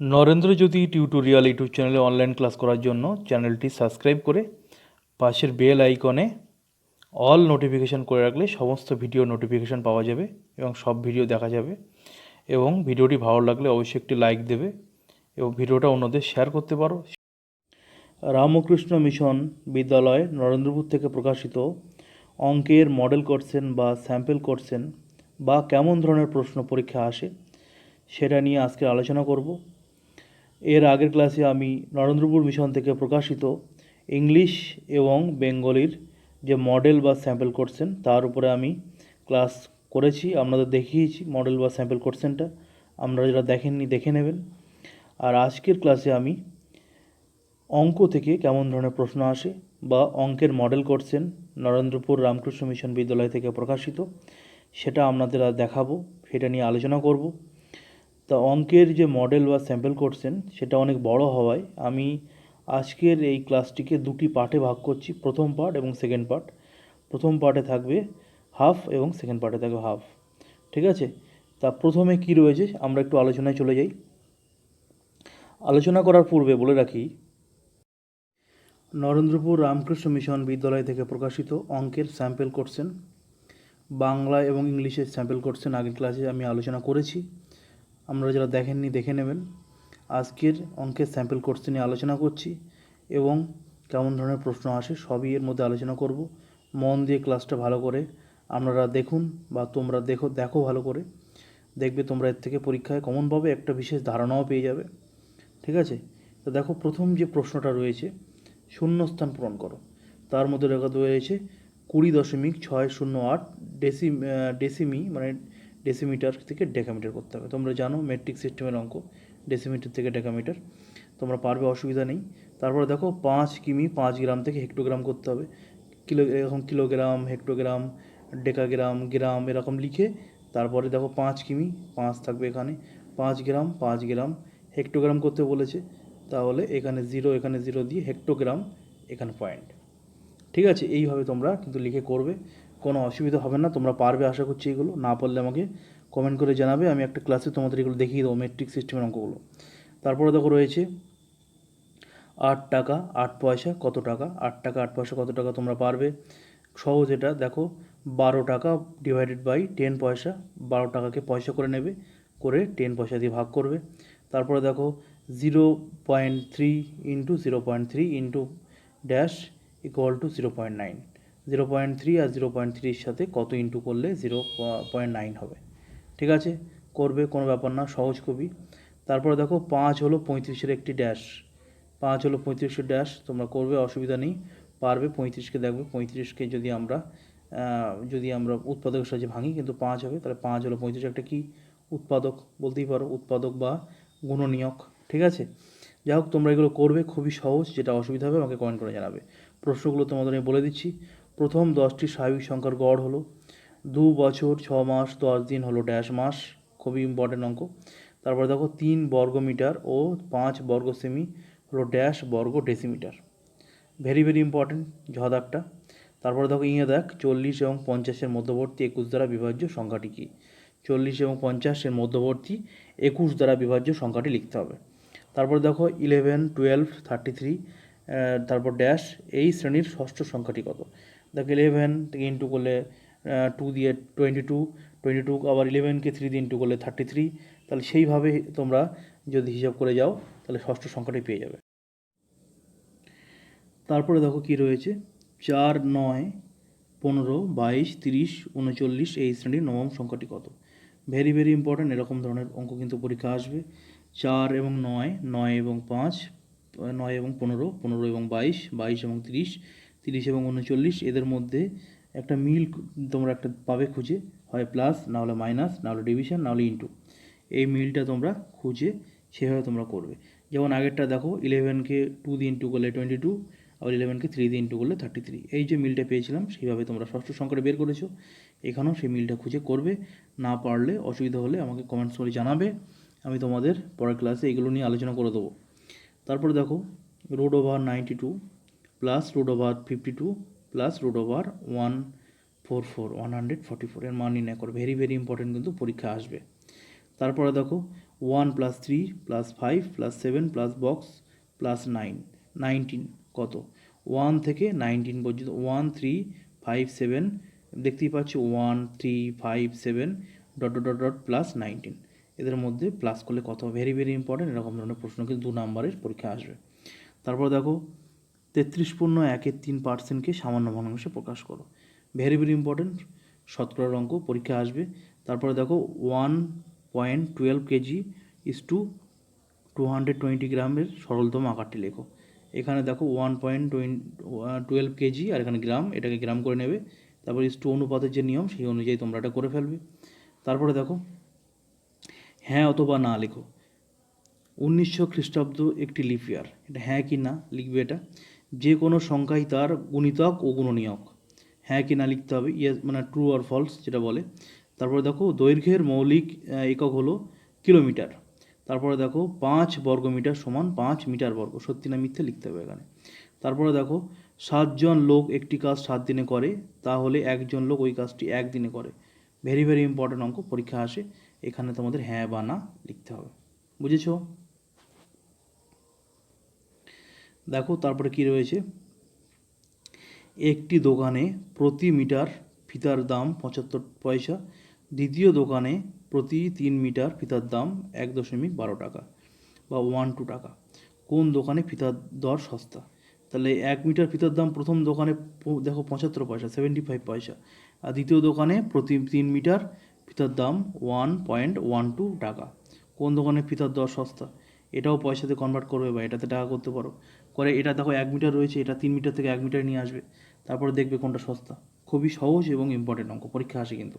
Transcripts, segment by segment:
Narendra Jyoti tutorial YouTube চ্যানেলে online class করার জন্য চ্যানেলটি সাবস্ক্রাইব করে পাশের বেল আইকনে অল নোটিফিকেশান করে রাখলে সমস্ত ভিডিও নোটিফিকেশান পাওয়া যাবে এবং সব ভিডিও দেখা যাবে এবং ভিডিওটি ভালো লাগলে অবশ্যই একটি লাইক দেবে এবং ভিডিওটা অন্যদের শেয়ার করতে পারো। রামকৃষ্ণ মিশন বিদ্যালয়, নরেন্দ্রপুর থেকে প্রকাশিত অঙ্কের মডেল করছেন বা স্যাম্পল করছেন বা কেমন ধরনের প্রশ্ন পরীক্ষা আসে সেটা নিয়ে আজকে আলোচনা করব। এর আগের ক্লাসে আমি নরেন্দ্রপুর মিশন থেকে প্রকাশিত ইংলিশ এবং বেঙ্গলির যে মডেল বা স্যাম্পল কোশ্চেন তার উপরে আমি ক্লাস করেছি। আপনাদের দেখিয়েছি মডেল বা স্যাম্পল কোশ্চেনটা আপনারা যারা দেখেননি, দেখে নেবেন। আর আজকের ক্লাসে আমি অঙ্ক থেকে কেমন ধরনের প্রশ্ন আসে বা অঙ্কের মডেল করছেন নরেন্দ্রপুর রামকৃষ্ণ মিশন বিদ্যালয় থেকে প্রকাশিত, সেটা আপনাদের দেখাবো, সেটা নিয়ে আলোচনা করব। তা অঙ্কের যে মডেল বা স্যাম্পল করছেন, সেটা অনেক বড় হওয়ায় আমি আজকের এই ক্লাসটিকে দুটি পার্টে ভাগ করছি, প্রথম পার্ট এবং সেকেন্ড পার্ট প্রথম পার্টে থাকবে হাফ এবং সেকেন্ড পার্টে থাকবে হাফ ঠিক আছে? তা প্রথমে কি রয়েছে, আমরা একটু আলোচনায় চলে যাই। আলোচনা করার পূর্বে বলে রাখি, নরেন্দ্রপুর রামকৃষ্ণ মিশন বিদ্যালয় থেকে প্রকাশিত অঙ্কের স্যাম্পল কোশ্চেন বাংলা এবং ইংলিশের স্যাম্পল কোশ্চেন আগের ক্লাসে আমি আলোচনা করেছি। আপনারা যারা দেখেননি, দেখে নেবেন। আজকের অঙ্কের স্যাম্পল কোশ্চেন নিয়ে আলোচনা করছি এবং কেমন ধরনের প্রশ্ন আসে সবই এর মধ্যে আলোচনা করব। মন দিয়ে ক্লাসটা ভালো করে আপনারা দেখুন বা তোমরা দেখো দেখো ভালো করে। দেখবে তোমরা এর থেকে পরীক্ষায় কমনভাবে একটা বিশেষ ধারণাও পেয়ে যাবে। ঠিক আছে? তো দেখো, প্রথম যে প্রশ্নটা রয়েছে, শূন্যস্থান পূরণ করো। তার মধ্যে রেখা রয়েছে কুড়ি দশমিক ছয় শূন্য আট ডেসি ডেসিমি মানে ডেসিমিটার থেকে ডেকামিটার করতে হবে। তোমরা জানো মেট্রিক সিস্টেমের অঙ্ক ডেসিমিটার থেকে ডেকামিটার তোমরা পারবে, অসুবিধা নেই। তারপরে দেখো পাঁচ কিমি, পাঁচ গ্রাম থেকে হেক্টোগ্রাম করতে হবে। কিলো এরকম কিলোগ্রাম হেক্টোগ্রাম ডেকাগ্রাম গ্রাম এরকম লিখে তারপরে দেখো পাঁচ কিমি, পাঁচ থাকবে এখানে। পাঁচ গ্রাম পাঁচ গ্রাম হেক্টোগ্রাম করতে বলেছে। তাহলে এখানে জিরো এখানে জিরো দিয়ে হেক্টোগ্রাম এখানে পয়েন্ট ঠিক আছে? এইভাবে তোমরা কিন্তু লিখে করবে। কোনো অসুবিধা হবে না, তোমরা পারবে আশা করছি এগুলো। না পারলে আমাকে কমেন্ট করে জানাবে, আমি একটা ক্লাসে তোমাদের এগুলো দেখিয়ে দেবো মেট্রিক সিস্টেমের অঙ্কগুলো। তারপরে দেখো রয়েছে আট টাকা, আট পয়সা কত টাকা? আট টাকা, আট পয়সা কত টাকা তোমরা পারবে? সহজ এটা, দেখো, বারো টাকা ডিভাইডেড বাই টেন পয়সা, বারো টাকাকে পয়সা করে নেবে, করে টেন পয়সা দিয়ে ভাগ করবে। তারপরে দেখো zero point three into zero point three into dash equal to zero point nine zero point three R zero point থ্রির সাথে কত ইন্টু করলে জিরো পয়েন্ট নাইন হবে। ঠিক আছে? করবে কোনো ব্যাপার না, সহজ খুবই তারপরে দেখো পাঁচ হলো পঁয়ত্রিশের একটি ড্যাশ পাঁচ হলো পঁয়ত্রিশের ড্যাশ তোমরা করবে, অসুবিধা নেই। পারবে পঁয়ত্রিশকে দেখবে, পঁয়ত্রিশকে যদি আমরা যদি আমরা উৎপাদকের সাহায্যে ভাঙি, কিন্তু পাঁচ হবে, তাহলে পাঁচ হলো পঁয়ত্রিশ একটা কি? উৎপাদক, বলতেই পারো, উৎপাদক বা গুণনীয়ক। ঠিক আছে? যাই হোক, তোমরা এগুলো করবে, খুবই সহজ, যেটা অসুবিধা হবে আমাকে কমেন্ট করে জানাবে। প্রশ্নগুলো তোমাদের আমি বলে দিচ্ছি। প্রথম দশটি স্বাভাবিক সংখ্যার গড় হলো। দু বছর, ছ মাস, দশ দিন হলো ড্যাশ মাস, খুবই ইম্পর্টেন্ট অঙ্ক। তারপরে দেখো তিন বর্গ মিটার ও পাঁচ বর্গ সেমি হলো ড্যাশ বর্গ ডেসিমিটার। ভেরি ভেরি ইম্পর্টেন্ট ঝদাকটা তারপরে দেখো ইয়ে দেখ, চল্লিশ এবং পঞ্চাশের মধ্যবর্তী একুশ দ্বারা বিভাজ্য সংখ্যাটি কী? চল্লিশ এবং পঞ্চাশের মধ্যবর্তী একুশ দ্বারা বিভাজ্য সংখ্যাটি লিখতে হবে। তারপর দেখো ইলেভেন টুয়েলভ থার্টি থ্রি তারপর ড্যাশ এই শ্রেণির ষষ্ঠ সংখ্যাটি কত? দেখো ইলেভেন থেকে ইন্টু করলে টু দিয়ে টোয়েন্টি টু টোয়েন্টি টু আবার ইলেভেনকে থ্রি দিয়ে ইন্টু করলে থার্টি থ্রি তাহলে সেইভাবে তোমরা যদি হিসাব করে যাও, তাহলে ষষ্ঠ সংখ্যাটি পেয়ে যাবে। তারপরে দেখো কি রয়েছে। চার, নয়, পনেরো, বাইশ, তিরিশ, উনচল্লিশ, এই শ্রেণির নবম সংখ্যাটি কত? ভেরি ভেরি ইম্পর্ট্যান্ট এরকম ধরনের অঙ্ক কিন্তু পরীক্ষা আসবে। চার এবং নয় নয় এবং পাঁচ, নয় এবং পনেরো পনেরো এবং বাইশ বাইশ এবং তিরিশ তিরিশ এবং উনচল্লিশ, এদের মধ্যে একটা মিল তোমরা একটা পাবে খুঁজে। হয় প্লাস না হলে মাইনাস না হলে ডিভিশন না হলে ইন্টু এই মিলটা তোমরা খুঁজে সেভাবে তোমরা করবে। যেমন আগেরটা দেখো ইলেভেনকে টু দিয়ে ইন্টু করলে টোয়েন্টি টু আবার ইলেভেনকে থ্রি দিয়ে ইন্টু করলে থার্টি থ্রি এই যে মিলটা পেয়েছিলাম, সেইভাবে তোমরা ষষ্ঠ সংখ্যাটা বের করেছ। এখানেও সেই মিলটা খুঁজে করবে। না পারলে, অসুবিধা হলে আমাকে কমেন্টস করে জানাবে। আমি তোমাদের পরের ক্লাসে এগুলো নিয়ে আলোচনা করে দেবো। তারপরে দেখো root over ninety two plus root over fifty two plus root over one four four one hundred forty four এর মান নির্ণয় করো। ভেরি ভেরি ইম্পর্টেন্ট কিন্তু পরীক্ষা আসবে। তারপরে দেখো one plus three plus five plus seven plus box plus nine nineteen কত? ওয়ান থেকে নাইনটিন পর্যন্ত ওয়ান থ্রি ফাইভ সেভেন দেখতেই পাচ্ছি one three five seven dot dot dot plus nineteen এদের মধ্যে প্লাস করলে কত ভেরি ভেরি ইম্পর্টেন্ট এরকম ধরনের প্রশ্ন কিন্তু দু নম্বরের পরীক্ষা আসবে। তারপর দেখো তেত্রিশ পূর্ণ একের তিন পার্সেন্টকে সামান্য ভগ্নাংশে প্রকাশ করো। ভেরি ভেরি ইম্পর্টেন্ট শতকরার অঙ্ক, পরীক্ষা আসবে। তারপরে দেখো one point twelve KG is two two hundred twenty গ্রামের সরলতম আকারটি লেখো। এখানে দেখো ওয়ান পয়েন্ট টুয়েলভ কেজি আর এখানে গ্রাম এটাকে গ্রাম করে নেবে। তারপর ইস টু অনুপাতের যে নিয়ম, সেই অনুযায়ী তোমরা এটা করে ফেলবে। তারপরে দেখো হ্যাঁ অথবা না লেখো। উনিশশো খ্রিস্টাব্দ একটি লিপ ইয়ার এটা হ্যাঁ কি না, লিখবে এটা। যে কোনো সংখ্যাই তার গুণিতক ও গুণনীয়ক। হ্যাঁ কি না লিখতে হবে? ইয়েস মানে ট্রু আর ফলস যেটা বলে। তারপরে দেখো, দৈর্ঘ্যের মৌলিক একক হলো কিলোমিটার। তারপরে দেখো, পাঁচ বর্গমিটার সমান পাঁচ মিটার বর্গ। সত্যি না মিথ্যে লিখতে হবে এখানে? তারপরে দেখো, সাতজন লোক একটি কাজ সাত দিনে করে, তাহলে একজন লোক ওই কাজটি একদিনে করে। ভেরি ভেরি ইম্পর্ট্যান্ট অঙ্ক, পরীক্ষা আসে। এখানে তোমাদের হ্যাঁ বা না লিখতে হবে। বুঝেছ? দেখো তারপরে কি রয়েছে? একটি দোকানে প্রতি মিটার ফিতার দাম পঁচাত্তর পয়সা, দ্বিতীয় দোকানে প্রতি তিন মিটার ফিতার দাম এক দশমিক বারো টাকা বা ওয়ান টু টাকা। কোন দোকানে ফিতার দর সস্তা? তাহলে এক মিটার ফিতার দাম প্রথম দোকানে দেখো পঁচাত্তর পয়সা সেভেন্টি ফাইভ পয়সা। আর দ্বিতীয় দোকানে প্রতি তিন মিটার ফিতার দাম ওয়ান পয়েন্ট ওয়ান টু টাকা। কোন দোকানে ফিতার দর সস্তা? এটাও পয়সাতে কনভার্ট করবে বা এটাতে টাকা করতে পারো। করে এটা দেখো এক মিটার রয়েছে, এটা তিন মিটার থেকে এক মিটার নিয়ে আসবে। তারপরে দেখবে কোনটা সস্তা। খুবই সহজ এবং ইম্পর্টেন্ট অঙ্ক, পরীক্ষা আসে কিন্তু।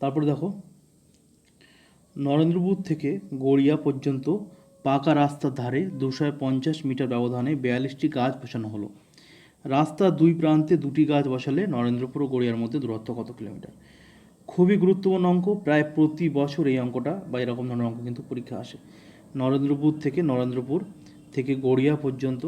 তারপরে দেখো, নরেন্দ্রপুর থেকে গড়িয়া পর্যন্ত পাকা রাস্তার ধারে দুশো পঞ্চাশ মিটার ব্যবধানে বিয়াল্লিশটি গাছ বসানো হলো। রাস্তার দুই প্রান্তে দুটি গাছ বসালে নরেন্দ্রপুর ও গড়িয়ার মধ্যে দূরত্ব কত কিলোমিটার? খুবই গুরুত্বপূর্ণ অঙ্ক, প্রায় প্রতি বছর এই অঙ্কটা বা এরকম ধরনের অঙ্ক কিন্তু পরীক্ষা আসে। নরেন্দ্রপুর থেকে নরেন্দ্রপুর থেকে গড়িয়া পর্যন্ত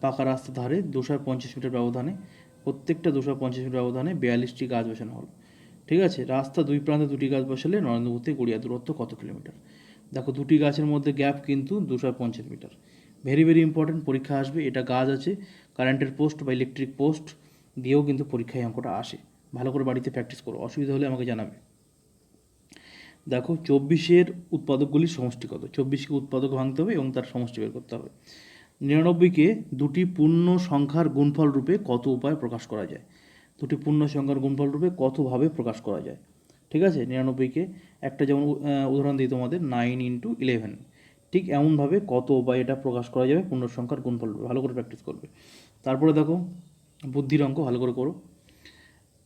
পাকা রাস্তার ধারে দুশো পঞ্চাশ মিটার ব্যবধানে, প্রত্যেকটা দুশো পঞ্চাশ মিটার ব্যবধানে বিয়াল্লিশটি গাছ বসানো হলো। ঠিক আছে? রাস্তা দুই প্রান্তে দুটি গাছ বসালে নরেন্দ্রপুর থেকে গড়িয়া দূরত্ব কত কিলোমিটার? দেখো, দুটি গাছের মধ্যে গ্যাপ কিন্তু দুশো পঞ্চাশ মিটার। ভেরি ভেরি ইম্পর্টেন্ট পরীক্ষা আসবে। এটা গাছ আছে কারেন্টের পোস্ট বা ইলেকট্রিক পোস্ট দিয়েও কিন্তু পরীক্ষায় অঙ্কটা আসে। ভালো করে বাড়িতে প্র্যাকটিস করো। অসুবিধা হলে আমাকে জানাবে। দেখো চব্বিশের উৎপাদকগুলির সমষ্টি কত চব্বিশকে উৎপাদক ভাঙতে হবে এবং তার সমষ্টি বের করতে হবে। নিরানব্বইকে দুটি পূর্ণ সংখ্যার গুণফল রূপে কত উপায় প্রকাশ করা যায়? দুটি পূর্ণ সংখ্যার গুণফল রূপে কতভাবে প্রকাশ করা যায়? ঠিক আছে? নিরানব্বইকে একটা যেমন উদাহরণ দিই তোমাদের নাইন ইন্টু ইলেভেন ঠিক এমনভাবে কত উপায় এটা প্রকাশ করা যাবে? পূর্ণ সংখ্যার গুণফল রূপে। ভালো করে প্র্যাকটিস করবে। তারপরে দেখো, বুদ্ধির অঙ্ক ভালো করে করো।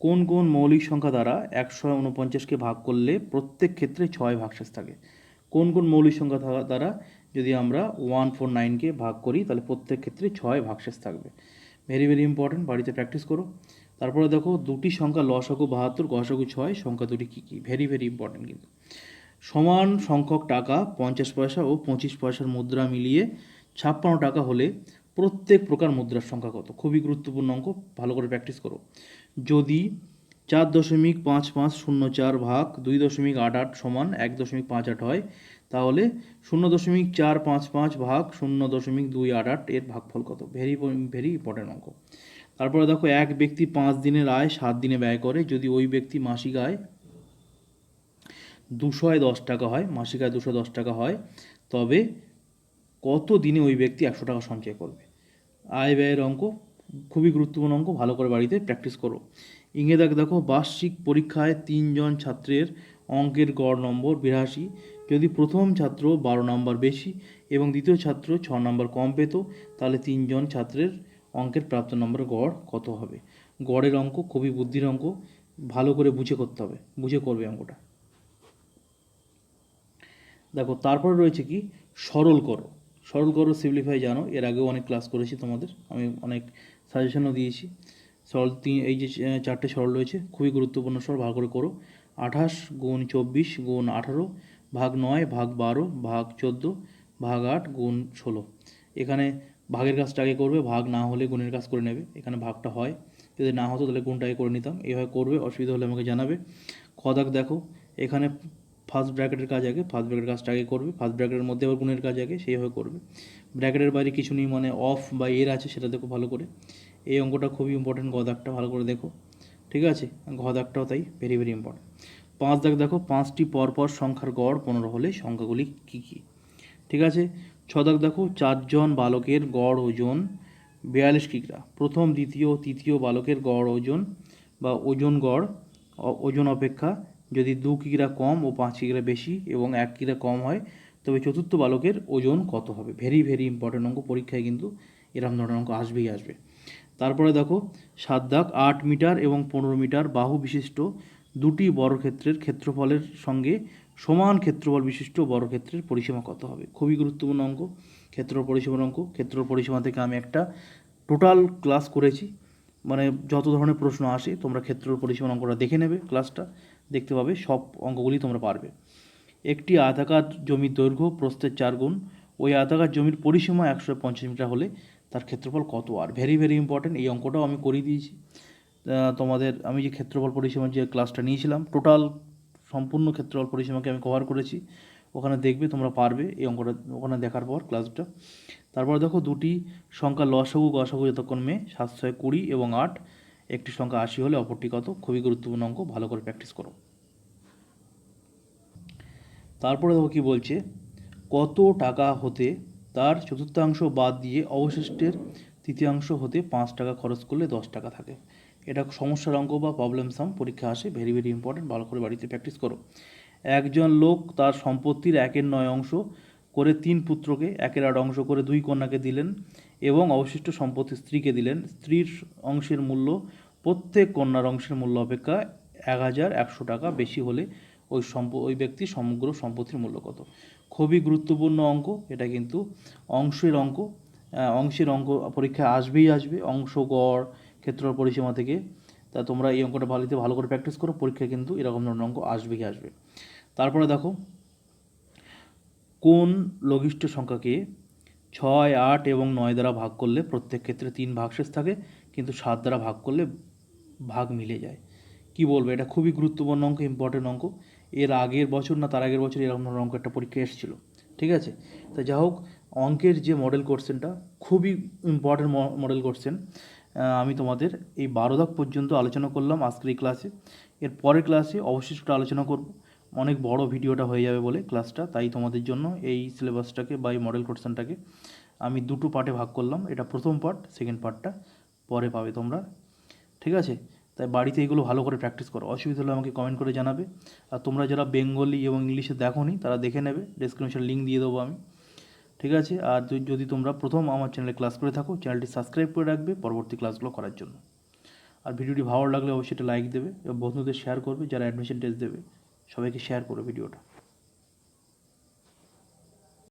কোন কোন মৌলিক সংখ্যা দ্বারা একশো উনপঞ্চাশকে ভাগ করলে প্রত্যেক ক্ষেত্রে ছয় ভাগশেষ থাকে? কোন কোন মৌলিক সংখ্যা দ্বারা যদি আমরা ওয়ান ফোর নাইনকে ভাগ করি, তাহলে প্রত্যেক ক্ষেত্রে ছয় ভাগশেষ থাকবে। ভেরি ভেরি ইম্পর্টেন্ট, বাড়িতে প্র্যাকটিস করো। তারপরে দেখো, দুটি সংখ্যা লসাগু বাহাত্তর গসাগু ছয়, সংখ্যা দুটি কী কী? ভেরি ভেরি ইম্পর্টেন্ট কিন্তু। সমান সংখ্যক টাকা পঞ্চাশ পয়সা ও পঁচিশ পয়সার মুদ্রা মিলিয়ে ছাপ্পান্ন টাকা হলে প্রত্যেক প্রকার মুদ্রার সংখ্যা কত? খুবই গুরুত্বপূর্ণ অঙ্ক, ভালো করে প্র্যাকটিস করো। যদি চার দশমিক পাঁচ পাঁচ শূন্য চার ভাগ দুই দশমিক আট আট সমান এক দশমিক পাঁচ আট হয়, তাহলে শূন্য দশমিক চার পাঁচ পাঁচ ভাগ শূন্য দশমিক দুই আট আট এর ভাগফল কত? ভেরি ভেরি ইম্পর্টেন্ট অঙ্ক। তারপরে দেখো, এক ব্যক্তি পাঁচ দিনের আয় সাত দিনে ব্যয় করে, যদি ওই ব্যক্তি মাসিক আয় দুশোয় দশ টাকা হয়, মাসিক আয় দুশো দশ টাকা হয়, তবে কত দিনে ওই ব্যক্তি একশো টাকা সঞ্চয় করবে? আয় ব্যয়ের অঙ্ক। খুবই গুরুত্বপূর্ণ অঙ্ক, ভালো করে বাড়িতে প্র্যাকটিস করো। ইংরে দেখ, বার্ষিক পরীক্ষায় তিনজন ছাত্রের অঙ্কের গড় নম্বর বিরাশি। যদি প্রথম ছাত্র বারো নম্বর বেশি এবং দ্বিতীয় ছাত্র ছ নম্বর কম পেত, তাহলে তিনজন ছাত্রের অঙ্কের প্রাপ্ত নম্বর গড় কত হবে? গড়ের অঙ্ক খুবই বুদ্ধির অঙ্ক, ভালো করে বুঝে করতে হবে, বুঝে করবে অঙ্কটা। দেখো, তারপরে রয়েছে কি? সরল করো। সরল করো সিম্পলিফাই জানো, এর আগেও অনেক ক্লাস করেছি তোমাদের, আমি অনেক সাজেশনও দিয়েছি। সরল তিন, এই যে চারটে সরল রয়েছে, খুবই গুরুত্বপূর্ণ সরল ভাগ করে করো। আঠাশ গুণ চব্বিশ গুণ আঠারো, ভাগ নয়, ভাগ বারো, ভাগ চোদ্দ, ভাগ আট গুণ ষোলো। এখানে ভাগের কাজটা আগে করবে, ভাগ না হলে গুণের কাজ করে নেবে। এখানে ভাগটা হয়, যদি না হতো তাহলে গুণটা আগে করে নিতাম। এইভাবে করবে, অসুবিধা হলে আমাকে জানাবে। খদাক দেখো, এখানে ফার্স্ট ব্র্যাকেটের কাজ আগে ফার্স্ট ব্র্যাকেটের কাজটা আগে করবে ফার্স্ট ব্র্যাকেটের মধ্যে আবার গুণের কাজ আগে, সেইভাবে করবে। ব্র্যাকেটের বাইরে কিছু নেই মানে অফ বা এর আছে, সেটা দেখো ভালো করে। এই অঙ্কটা খুবই ইম্পর্টেন্ট গদাকটা ভালো করে দেখো। ঠিক আছে? ঘদাকটাও তাই ভেরি ভেরি ইম্পর্টেন্ট পাঁচ দাগ দেখো, পাঁচটি পরপর সংখ্যার গড়, পনেরো হলে সংখ্যাগুলি কী কী? ঠিক আছে? ছ দাগ দেখো, চারজন বালকের গড় ওজন বিয়াল্লিশ কিগ্রা। প্রথম, দ্বিতীয়, তৃতীয় বালকের গড় ওজন বা ওজন গড় ওজন অপেক্ষা যদি দু কিগ্রা কম ও পাঁচ কিগ্রা বেশি এবং এক কিগ্রা কম হয়, তবে চতুর্থ বালকের ওজন কত হবে? ভেরি ভেরি ইম্পর্টেন্ট অঙ্ক। পরীক্ষায় কিন্তু এরকম ধরনের অঙ্ক আসবেই আসবে। তারপরে দেখো, সাত দাগ আট মিটার এবং পনেরো মিটার বাহু বিশিষ্ট দুটি বর্গক্ষেত্রের ক্ষেত্রফলের সঙ্গে সমান ক্ষেত্রফল বিশিষ্ট বর্গক্ষেত্রের পরিসীমা কত হবে? খুবই গুরুত্বপূর্ণ অঙ্ক। ক্ষেত্র পরিসীমার অঙ্ক। ক্ষেত্র পরিসীমা থেকে আমি একটা টোটাল ক্লাস করেছি। মানে যত ধরনের প্রশ্ন আসে, তোমরা ক্ষেত্র পরিসীমার অঙ্কটা দেখে নেবে ক্লাসটা দেখতে পাবে, সব অঙ্কগুলি তোমরা পারবে। একটি আধাকার জমির দৈর্ঘ্য প্রস্থের চার গুণ, ওই আধাকার জমির পরিসীমা একশো পঞ্চাশ মিটার হলে তার ক্ষেত্রফল কত? আর ভেরি ভেরি ইম্পর্টেন্ট এই অঙ্কটাও আমি করিয়ে দিয়েছি। তোমাদের, আমি যে ক্ষেত্রফল পরিসীমার যে ক্লাসটা নিয়েছিলাম টোটাল সম্পূর্ণ ক্ষেত্রফল পরিসীমাকে আমি কভার করেছি। ওখানে দেখবে তোমরা পারবে এই অঙ্কটা, ওখানে দেখার পর ক্লাসটা তারপরে দেখো দুটি সংখ্যা লসাগু গসাগু যতক্ষণ মেয়ে সাত ছয় কুড়ি এবং আট। একটি সংখ্যা আশি হলে অপরটি কত? খুবই গুরুত্বপূর্ণ অঙ্ক, ভালো করে প্র্যাকটিস করো। তারপরে দেখো কি বলছে, কত টাকা হতে তার চতুর্থাংশ বাদ দিয়ে অবশিষ্টের তৃতীয়াংশ হতে পাঁচ টাকা খরচ করলে দশ টাকা থাকে। এটা সমস্যার অঙ্ক বা প্রবলেম সাম পরীক্ষা আসে ভেরি ভেরি ইম্পর্টেন্ট ভালো করে বাড়িতে প্র্যাকটিস করো। একজন লোক তার সম্পত্তির একের নয় অংশ করে তিন পুত্রকে, একের আট অংশ করে দুই কন্যাকে দিলেন। এবং অবশিষ্ট সম্পত্তি স্ত্রীকে দিলেন। স্ত্রীর অংশের মূল্য, প্রত্যেক কন্যার অংশের মূল্য অপেক্ষা এক হাজার একশো টাকা বেশি হলে ওই সম্প, ওই ব্যক্তি সমগ্র সম্পত্তির মূল্য কত? খুবই গুরুত্বপূর্ণ অঙ্ক, এটা কিন্তু অংশের অঙ্ক। অংশের অঙ্ক পরীক্ষায় আসবেই আসবে, অংশ, গড়, ক্ষেত্র পরিসীমা থেকে। তা তোমরা এই অঙ্কটা ভালোতে ভালো করে প্র্যাকটিস করো পরীক্ষায় কিন্তু এরকম ধরনের অঙ্ক আসবেই আসবে। তারপরে দেখো, কোন লঘিষ্ঠ সংখ্যাকে ছয়, আট এবং নয় দ্বারা ভাগ করলে প্রত্যেক ক্ষেত্রে তিন ভাগশেষ থাকে, কিন্তু সাত দ্বারা ভাগ করলে ভাগ মিলে যায়। কি বলব? এটা খুবই গুরুত্বপূর্ণ অঙ্ক ইম্পর্টেন্ট অঙ্ক। এর আগের বছর না তার আগের বছর এরকম ধরনের অঙ্ক একটা পরীক্ষা এসেছিল, ঠিক আছে? তা যা হোক, অঙ্কের যে মডেল কোশ্চেনটা খুবই ইম্পর্টেন্ট মডেল কোশ্চেন আমি তোমাদের এই বারো দাগ পর্যন্ত আলোচনা করলাম আজকের এই ক্লাসে এর পরের ক্লাসে অবশিষ্টটা আলোচনা করব। অনেক বড় ভিডিওটা হয়ে যাবে বলে ক্লাসটা, তাই তোমাদের জন্য এই সিলেবাসটাকে বা এই মডেল কোশ্চেনটাকে আমি দুটো পার্টে ভাগ করলাম। এটা প্রথম পার্ট, সেকেন্ড পার্টটা পরে পাবে তোমরা। ঠিক আছে? তাই বাড়িতে এগুলো ভালো করে প্র্যাকটিস করো। অসুবিধা হলে আমাকে কমেন্ট করে জানাবে। আর তোমরা যারা বেঙ্গলি এবং ইংলিশে দেখোনি, তারা দেখে নেবে। ডেসক্রিপশন লিঙ্ক দিয়ে দেবো আমি। ঠিক আছে? আর যদি- তোমরা প্রথম আমার চ্যানেলে ক্লাস করে থাকো, চ্যানেলটি সাবস্ক্রাইব করে রাখবে পরবর্তী ক্লাসগুলো করার জন্য। আর ভিডিওটি ভালো লাগলে অবশ্যই একটা লাইক দেবে এবং বন্ধুদের শেয়ার করবে, যারা অ্যাডমিশন টেস্ট দেবে। সবাইকে শেয়ার করো ভিডিওটা